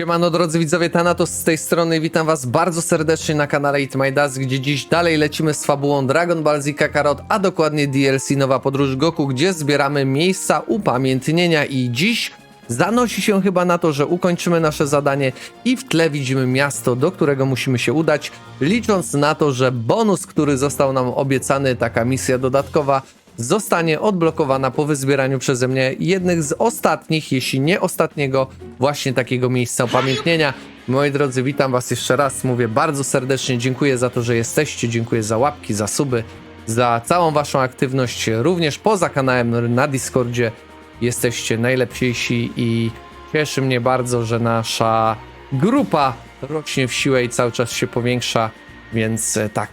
Siemano drodzy widzowie, Thanatos z tej strony, witam was bardzo serdecznie na kanale It My Dust, gdzie dziś dalej lecimy z fabułą Dragon Ball Z Kakarot, a dokładnie DLC Nowa Podróż Goku, gdzie zbieramy miejsca upamiętnienia. I dziś zanosi się chyba na to, że ukończymy nasze zadanie i w tle widzimy miasto, do którego musimy się udać, licząc na to, że bonus, który został nam obiecany, taka misja dodatkowa, zostanie odblokowana po wyzbieraniu przeze mnie jednych z ostatnich, jeśli nie ostatniego, właśnie takiego miejsca upamiętnienia. Moi drodzy, witam Was jeszcze raz. Mówię bardzo serdecznie, dziękuję za to, że jesteście, dziękuję za łapki, za suby, za całą Waszą aktywność, również poza kanałem na Discordzie. Jesteście najlepsi i cieszy mnie bardzo, że nasza grupa rośnie w siłę i cały czas się powiększa. Więc e, tak,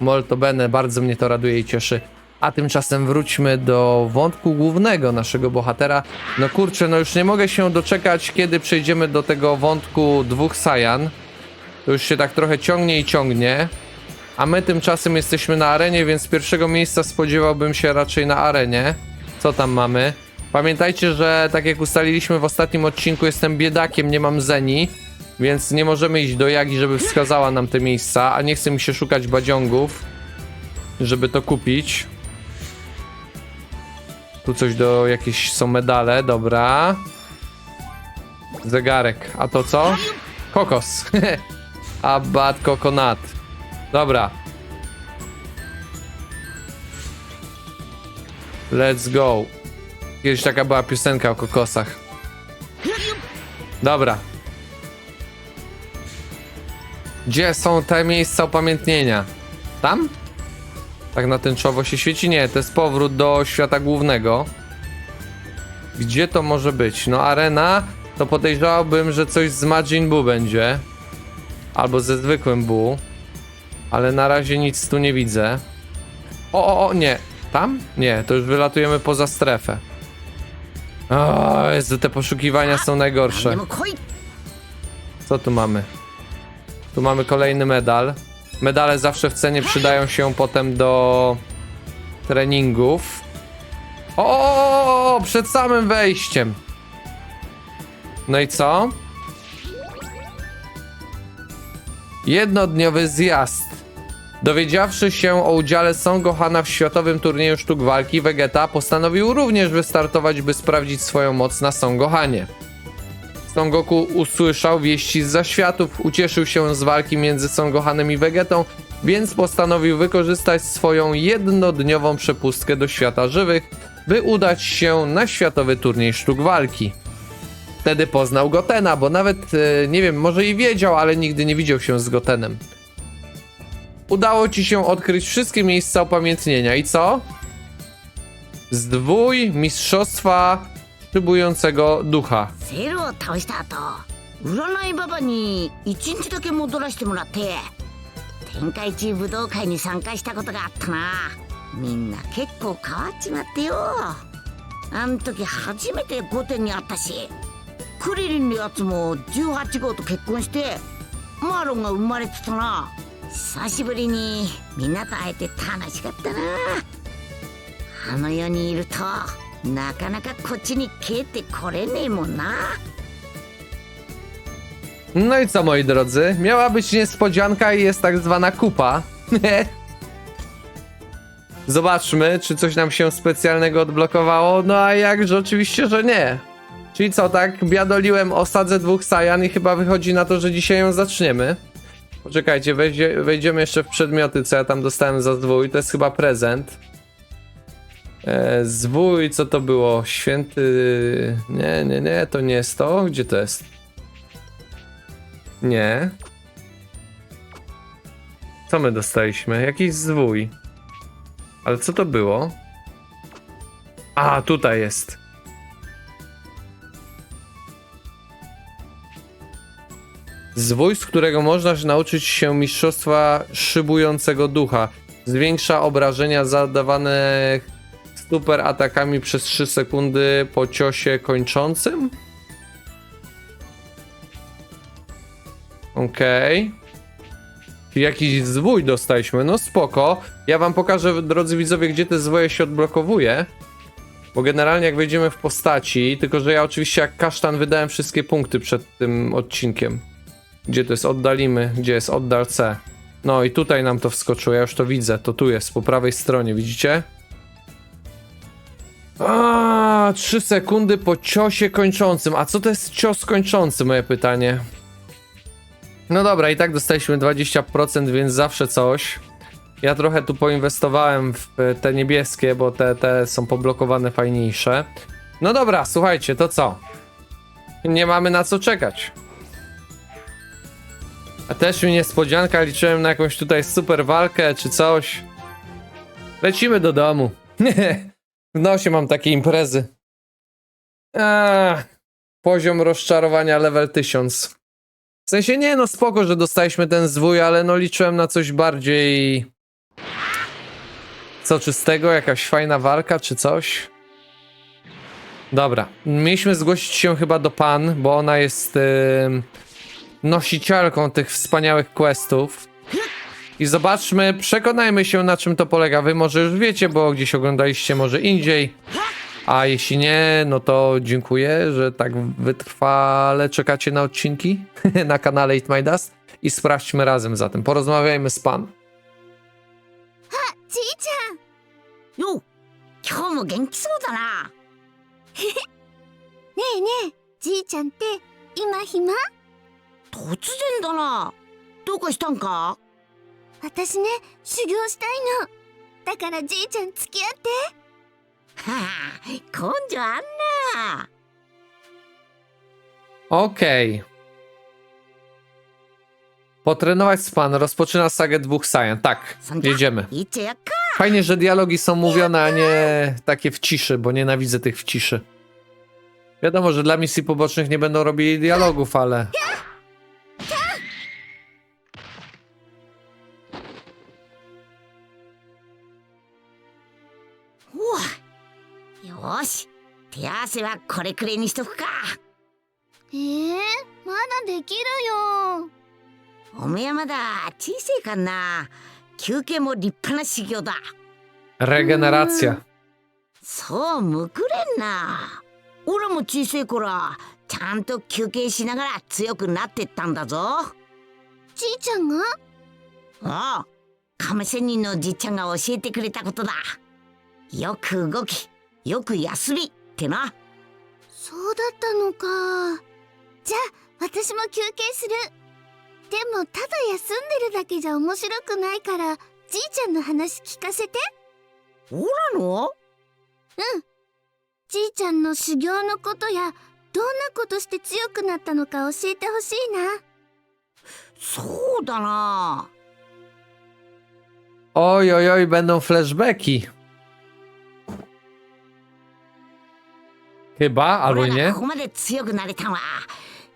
molto bene, bardzo mnie to raduje i cieszy. A tymczasem wróćmy do wątku głównego naszego bohatera. No kurczę, no już nie mogę się doczekać, kiedy przejdziemy do tego wątku dwóch Saiyan. To już się tak trochę ciągnie i ciągnie. A my tymczasem jesteśmy na arenie, więc pierwszego miejsca spodziewałbym się raczej na arenie. Co tam mamy? Pamiętajcie, że tak jak ustaliliśmy w ostatnim odcinku, jestem biedakiem, nie mam zeni. Więc nie możemy iść do Jagi, żeby wskazała nam te miejsca, a nie chce mi się szukać badziągów, żeby to kupić. Tu coś do jakieś są medale, dobra. Zegarek, a to co? Kokos. Abad kokonat. Dobra. Let's go. Kiedyś taka była piosenka o kokosach. Dobra. Gdzie są te miejsca upamiętnienia? Tam? tak na tęczowo się świeci. Nie, to jest powrót do świata głównego. Gdzie to może być? No arena, to podejrzałbym, że coś z Majin Bu będzie. Albo ze zwykłym Bu. Ale na razie nic tu nie widzę. O, o, o, nie. Tam? Nie, to już wylatujemy poza strefę. O, Jezu, te poszukiwania są najgorsze. Co tu mamy? Tu mamy kolejny medal. Medale zawsze w cenie przydają się potem do treningów. O, przed samym wejściem. No i co? Jednodniowy zjazd. Dowiedziawszy się o udziale Son Gohana w światowym turnieju sztuk walki, Vegeta postanowił również wystartować, by sprawdzić swoją moc na Son Gohanie. Son Goku usłyszał wieści z zaświatów, ucieszył się z walki między Son Gohanem i Vegetą, więc postanowił wykorzystać swoją jednodniową przepustkę do świata żywych, by udać się na światowy turniej sztuk walki. Wtedy poznał Gotena, bo nawet, e, nie wiem, może i wiedział, ale nigdy nie widział się z Gotenem. Udało ci się odkryć wszystkie miejsca upamiętnienia i co? Zdwój mistrzostwa szybującego ducha. セルを倒した後占いババに一日だけ戻らせてもらって天下一武道会に参加したことがあったなみんな結構変わっちまってよあん時初めて御殿に会ったしクリリンのやつも18号と結婚してマーロンが生まれてたな久しぶりにみんなと会えて楽しかったなあの世にいるとなかなかこっちに帰ってこれねえもんな No i co moi drodzy? Miała być niespodzianka i jest tak zwana kupa. Zobaczmy, czy coś nam się specjalnego odblokowało. No a jakże oczywiście, że nie. Czyli co, tak biadoliłem o sadze dwóch Saiyan i chyba wychodzi na to, że dzisiaj ją zaczniemy. Poczekajcie, wejdzie, wejdziemy jeszcze w przedmioty, co ja tam dostałem za zwój. To jest chyba prezent. E, zwój, co to było? Święty... Nie, nie, nie, to nie jest to. Gdzie to jest? Nie. Co my dostaliśmy? Jakiś zwój. Ale co to było? A, tutaj jest. Zwój, z którego można nauczyć się mistrzostwa szybującego ducha. Zwiększa obrażenia zadawane super atakami przez 3 sekundy po ciosie kończącym? Okej. Okay. Jakiś zwój dostaliśmy, no spoko. Ja wam pokażę, drodzy widzowie, gdzie te zwoje się odblokowuje. Bo generalnie jak wejdziemy w postaci, tylko że ja oczywiście jak kasztan wydałem wszystkie punkty przed tym odcinkiem. Gdzie to jest oddalimy, gdzie jest oddal C. No i tutaj nam to wskoczyło, ja już to widzę, to tu jest, po prawej stronie, widzicie? A, 3 sekundy po ciosie kończącym. A co to jest cios kończący, moje pytanie? No dobra, i tak dostaliśmy 20%, więc zawsze coś. Ja trochę tu poinwestowałem w te niebieskie, bo te, te są poblokowane fajniejsze. No dobra, słuchajcie, to co? Nie mamy na co czekać. A też mi niespodzianka, liczyłem na jakąś tutaj super walkę czy coś. Lecimy do domu. w nosie mam takie imprezy. Eee, poziom rozczarowania level 1000. W sensie nie, no spoko, że dostaliśmy ten zwój, ale no liczyłem na coś bardziej... Soczystego, jakaś fajna walka czy coś. Dobra, mieliśmy zgłosić się chyba do Pan, bo ona jest ym, nosicielką tych wspaniałych questów I zobaczmy, przekonajmy się na czym to polega. Wy może już wiecie, bo gdzieś oglądaliście może indziej. A jeśli nie, no to dziękuję, że tak wytrwale czekacie na odcinki na kanale It My Dust. I sprawdźmy razem zatem. Porozmawiajmy z Pan. じいちゃんよう今日も元気そうだなねえねえじいちゃんって今暇突然だなどうかしたんか 私ね修行したいのだからじいちゃん付き合ってはあ根性あんな Okej. Potrenować z Pan rozpoczyna sagę dwóch Saiyan. Tak, Sądzia, jedziemy. idźcie jak ka Fajnie, że dialogi są mówione, a nie takie w ciszy, bo nienawidzę tych w ciszy. Wiadomo, że dla misji pobocznych nie będą robili dialogów, ale... 手合わせはこれくらいにしとくか。えー、まだできるよ。おめえはまだ小せえかんな。休憩も立派な修行だ。Regeneracja. そうむくれんな。俺も小せえ頃ちゃんと休憩しながら強くなってったんだぞ。じいちゃんが？ああ亀仙人のじっちゃんが教えてくれたことだ。よく動きよく休みってな。そうだったのか。じゃあ私も休憩する。でもただ休んでるだけじゃ面白くないからじいちゃんの話聞かせて。おらの？じいちゃんの修行のことやどんなことして強くなったのか教えてほしいな。そうだな。Oj, oj, oj, będą flashbacki. Chyba, albo 俺が nie. ここまで強くなれたんは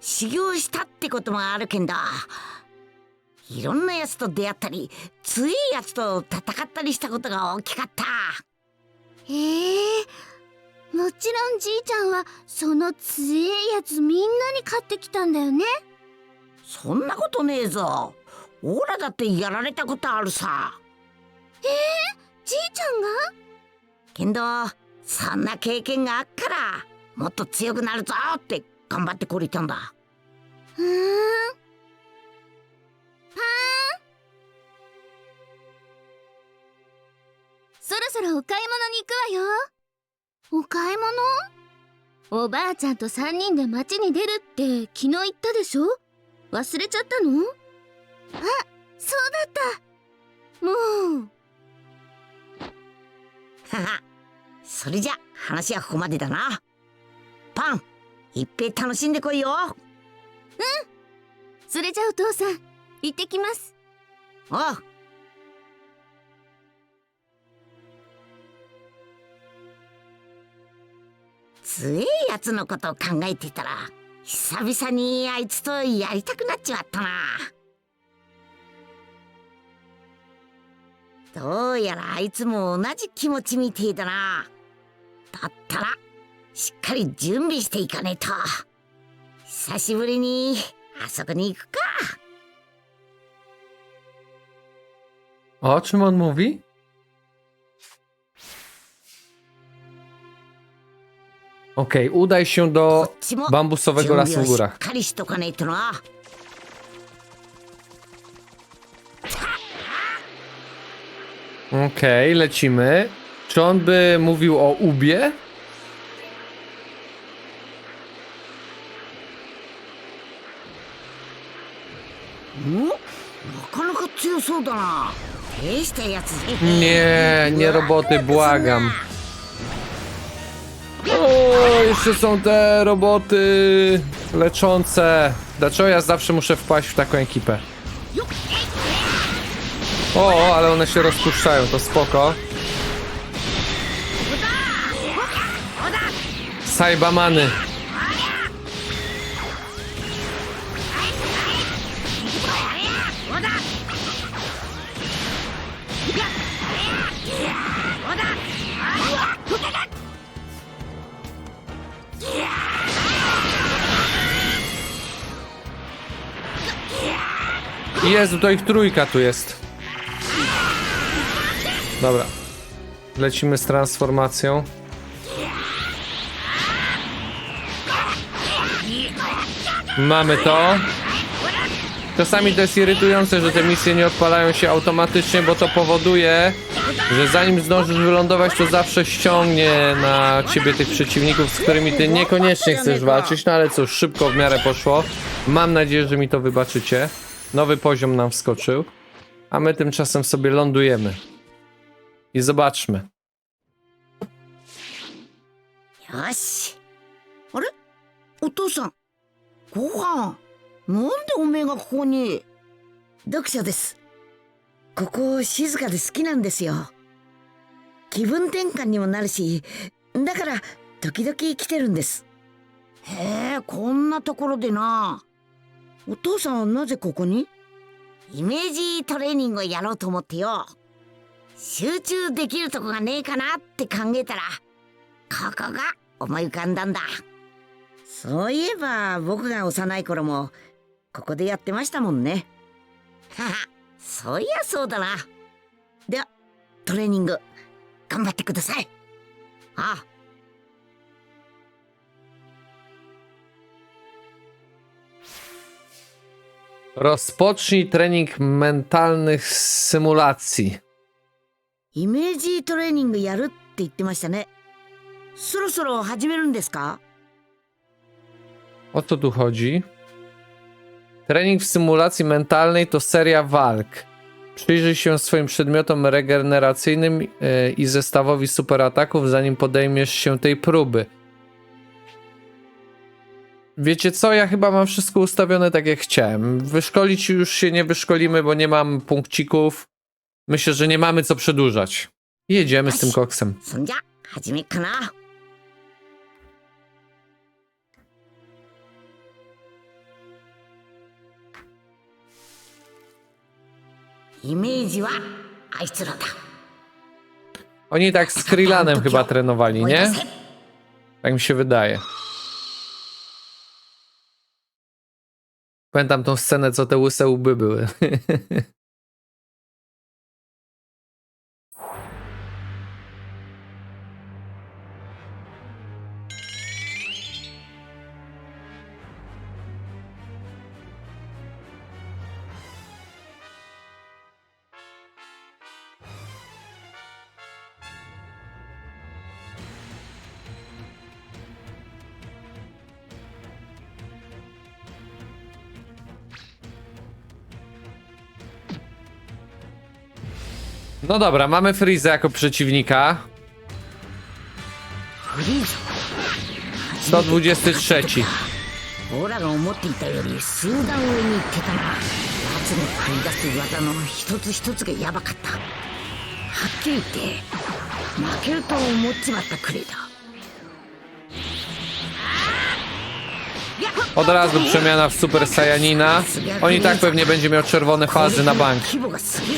修行したってこともあるけんだいろんなやつと出会ったり強いやつと戦ったりしたことが大きかった.へえもちろんじいちゃんはその強えやつみんなに勝ってきたんだよね?そんなことねえぞ.オラだってやられたことあるさ.じいちゃんがけんどそんな経験があっからもっと強くなるぞって頑張ってこれたんだ。うーん。そろそろお買い物に行くわよ。お買い物？おばあちゃんと3人で街に出るって昨日言ったでしょ？忘れちゃったの？あそうだった。もうははそれじゃ話はここまでだなパン。いっぺい楽しんでこいよ。それじゃあお父さん行ってきます。おう強えやつのことを考えてたら久々にあいつとやりたくなっちまったな。どうやらあいつも同じ気持ちみてえだな。だったらしっかり準備していかねえと久しぶりにあそこに行くか O czym on mówi? Okej, udaj się こ do っちも bambusowego 準 lasu 備 w をしっ górach. かりしとかないとな Okej, lecimy. Czy on by mówił o ubie? なかなか強そうだな大したやつね Nie, nie roboty, błagam. O, jeszcze są te roboty leczące. Dlaczego ja zawsze muszę wpaść w taką ekipę? O, ale one się rozpuszczają, to spoko. Saibamany. Jezu, to ich trójka tu jest. Dobra. Lecimy z transformacją. Mamy to. Czasami to jest irytujące, że te misje nie odpalają się automatycznie, bo to powoduje, że zanim zdążysz wylądować, to zawsze ściągnie na ciebie tych przeciwników, z którymi ty niekoniecznie chcesz walczyć. No ale cóż, szybko w miarę poszło. Mam nadzieję, że mi to wybaczycie. Nowy poziom nam wskoczył, a my tymczasem sobie lądujemy. I zobaczmy. よしあれお父さんご飯なんでおめえがここに読書ですここ静かで好きなんですよ気分転換にもなるしだから時々来てるんですへえこんなところでな お父さんはなぜここに？イメージトレーニングをやろうと思ってよ。集中できるとこがねえかなって考えたらここが思い浮かんだんだ。そういえば僕が幼い頃もここでやってましたもんね。ははそういやそうだな。ではトレーニング頑張ってください。ああ Rozpocznij trening mentalnych symulacji. イメージトレーニングやるって言ってましたねそろそろ始めるんですか O co tu chodzi? Trening w symulacji mentalnej to seria walk. Przyjrzyj się swoim przedmiotom regeneracyjnym yy, i zestawowi superataków, zanim podejmiesz się tej próby. Wiecie co, ja chyba mam wszystko ustawione tak jak chciałem. Wyszkolić już się nie wyszkolimy, bo nie mam punkcików. Myślę, że nie mamy co przedłużać. Jedziemy z tym koksem. Oni tak z Krillanem chyba trenowali, nie? Tak mi się wydaje. Pamiętam tą scenę, co te łyse łby były. No dobra, mamy Freeza jako przeciwnika. フリーズ 123. 俺らが思っていたより数段上に行ってたな奴の繰り出す技の一つ一つがヤバかったはっきり言って負けると思っちまったくれだ Od razu przemiana w Super Saiyanina. On i tak pewnie będzie miał czerwone fazy na bank. 規模がすげえ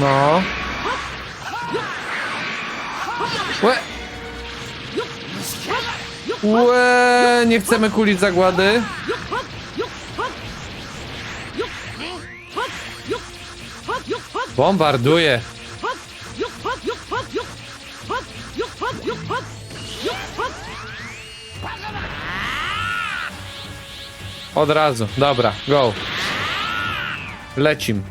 No. Łe! Łe! Nie chcemy kulić zagłady. Bombarduje. Od razu. Dobra, go. Lecim.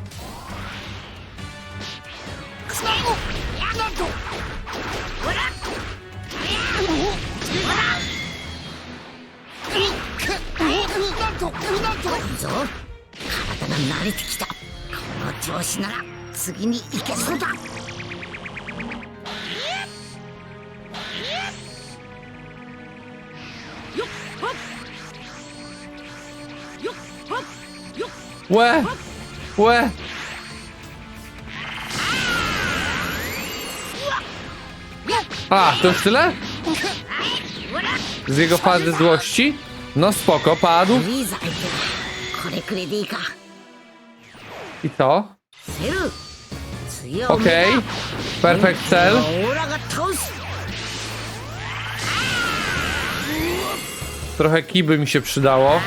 いいぞ体が慣れてきたこの調子なら次に行けそうだ「Łe! Łe!」A, to już tyle? Z jego fazy złości? No spoko, padł. いいぞ相手これくれでいいか I to? セル次は Okej. Perfect cel. オラが倒す Trochę kiby mi się przydało.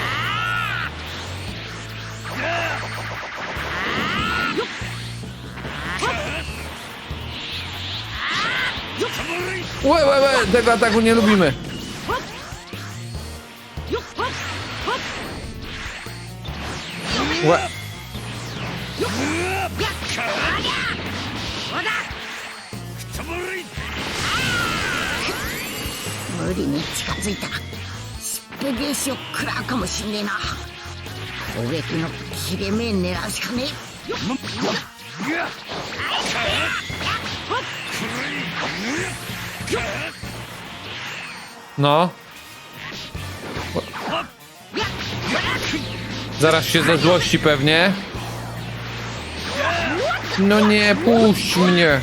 Łe, łe, łe, tego ataku nie lubimy. Łe. 無理に近づいたらしっぺ返しを食らうかもしんねえな攻撃の切れ目狙うしかねえ No. Zaraz się ze złości pewnie. No nie, puść mnie.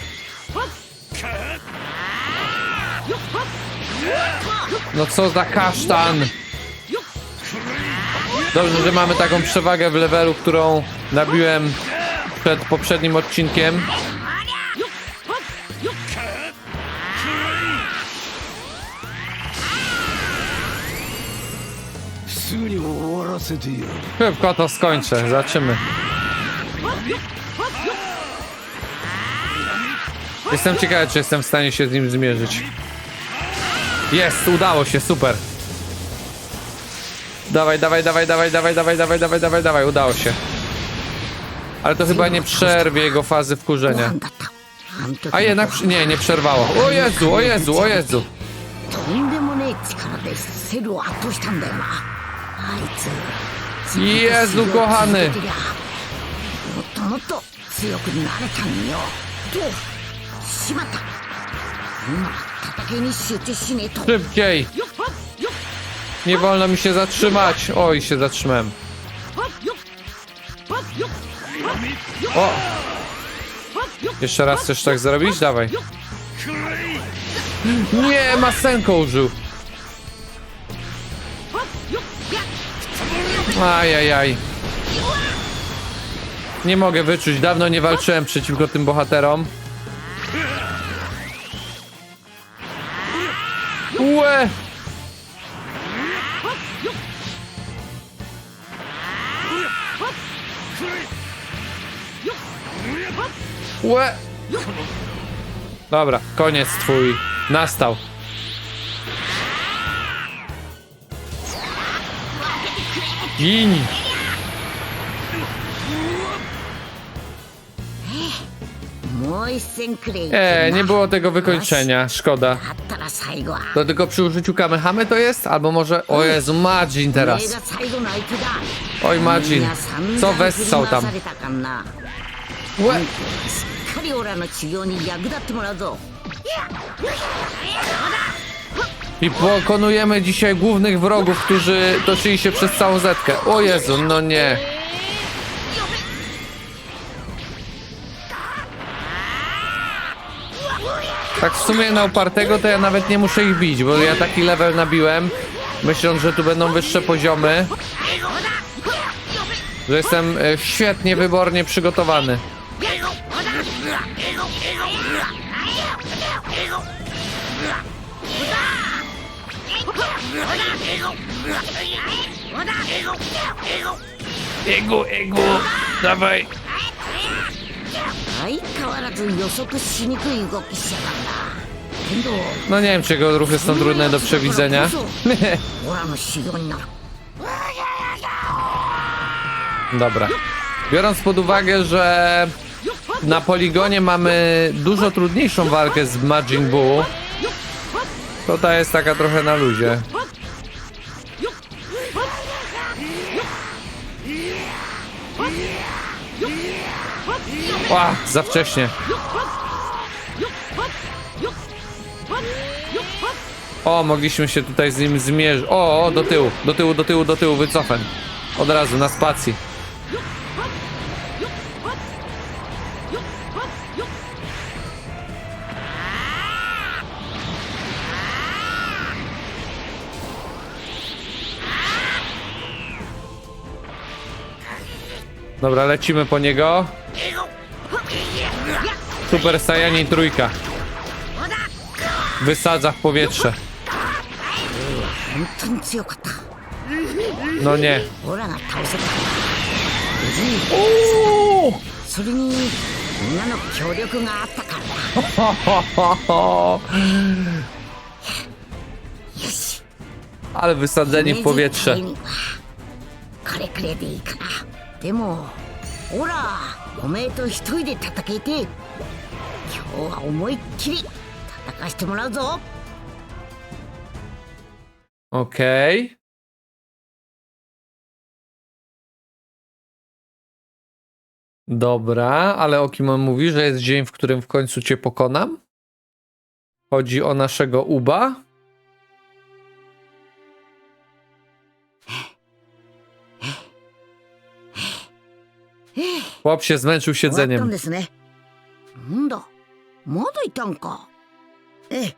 No co za kasztan. Dobrze, że mamy taką przewagę w levelu, którą nabiłem przed poprzednim odcinkiem. Szybko to skończę, zobaczymy. Jestem ciekawy, czy jestem w stanie się z nim zmierzyć. Jest, udało się, super. Dawaj, dawaj, dawaj, dawaj, dawaj, dawaj, dawaj, dawaj, dawaj, dawaj, udało się. Ale to chyba nie przerwie jego fazy wkurzenia. A jednak, nie, nie przerwało. O Jezu, o Jezu, o Jezu. Jezu kochany! Szybciej! Nie wolno mi się zatrzymać! Oj, się zatrzymałem. O! Jeszcze raz chcesz tak zrobić? Dawaj. Nie, masenko użył. Ajajaj. Nie mogę wyczuć, dawno nie walczyłem przeciwko tym bohaterom. Łe! Łe! Dobra, koniec twój. Nastał. Gin! Mój syn nie było tego wykończenia, szkoda. To tylko przy użyciu kamehamy to jest? Albo może... O Jezu, Majin teraz. Oj, Majin. Co wessał tam? Łe. I pokonujemy dzisiaj głównych wrogów, którzy toczyli się przez całą zetkę. O Jezu, no nie. Tak w sumie na upartego to ja nawet nie muszę ich bić, bo ja taki level nabiłem, myśląc, że tu będą wyższe poziomy. Że jestem e, świetnie, wybornie przygotowany. Ego, ego, dawaj. No nie wiem, czy jego ruchy są trudne do przewidzenia. Dobra. Biorąc pod uwagę, że na poligonie mamy dużo trudniejszą walkę z Majin Buu, to ta jest taka trochę na luzie. Ła, za wcześnie. O, mogliśmy się tutaj z nim zmierzyć. O, o, do tyłu, do tyłu, do tyłu, do tyłu, wycofem. Od razu, na spacji. Dobra, lecimy po niego. Super Saiyanin trójka. Wysadza w powietrze. 本当に強かった No nie. オラが倒せた無事にそれにみんなの協力があったからだよし Ale wysadzeni w powietrze. 姫路隊にはこれくれでいいかなでもほらおめえと一人で戦えて 今日は思いっきり戦わしてもらうぞ Okej. Dobra, ale o kim on mówi, że jest dzień, w którym w końcu cię pokonam? Chodzi o naszego Uba? Chłop się zmęczył 終わったん siedzeniem. ですねなんだ まだいたんか。ええ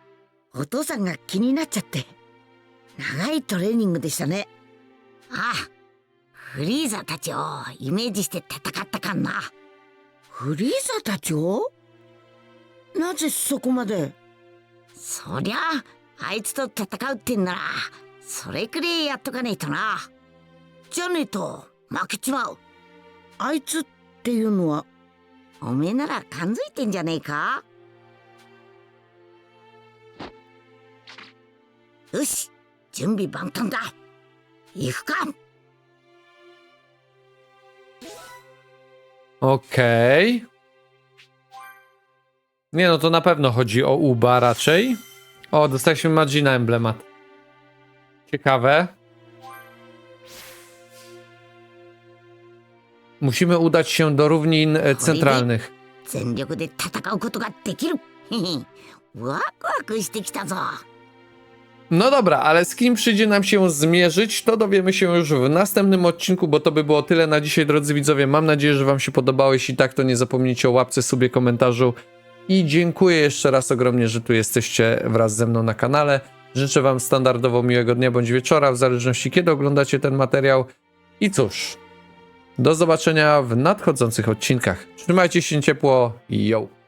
お父さんが気になっちゃって。長いトレーニングでしたね。ああフリーザたちをイメージして戦ったかんな。フリーザたちを？なぜそこまで？そりゃあいつと戦うってんならそれくらいやっとかねえとな。じゃねえと負けちまう。あいつっていうのは？おめえなら感づいてんじゃねえか？よし準備万端だ行くか Okej. Nie no, to na pewno chodzi o Uba raczej. O, dostaliśmy Magina emblemat. Ciekawe. Musimy udać się do równin e, centralnych. 全力で戦うことができるへへワクワクしてきたぞ no dobra, ale z kim przyjdzie nam się zmierzyć, to dowiemy się już w następnym odcinku, bo to by było tyle na dzisiaj, drodzy widzowie. Mam nadzieję, że Wam się podobało. Jeśli tak, to nie zapomnijcie o łapce, sobie, komentarzu. I dziękuję jeszcze raz ogromnie, że tu jesteście wraz ze mną na kanale. Życzę Wam standardowo miłego dnia bądź wieczora, w zależności kiedy oglądacie ten materiał. I cóż, do zobaczenia w nadchodzących odcinkach. Trzymajcie się ciepło i yo!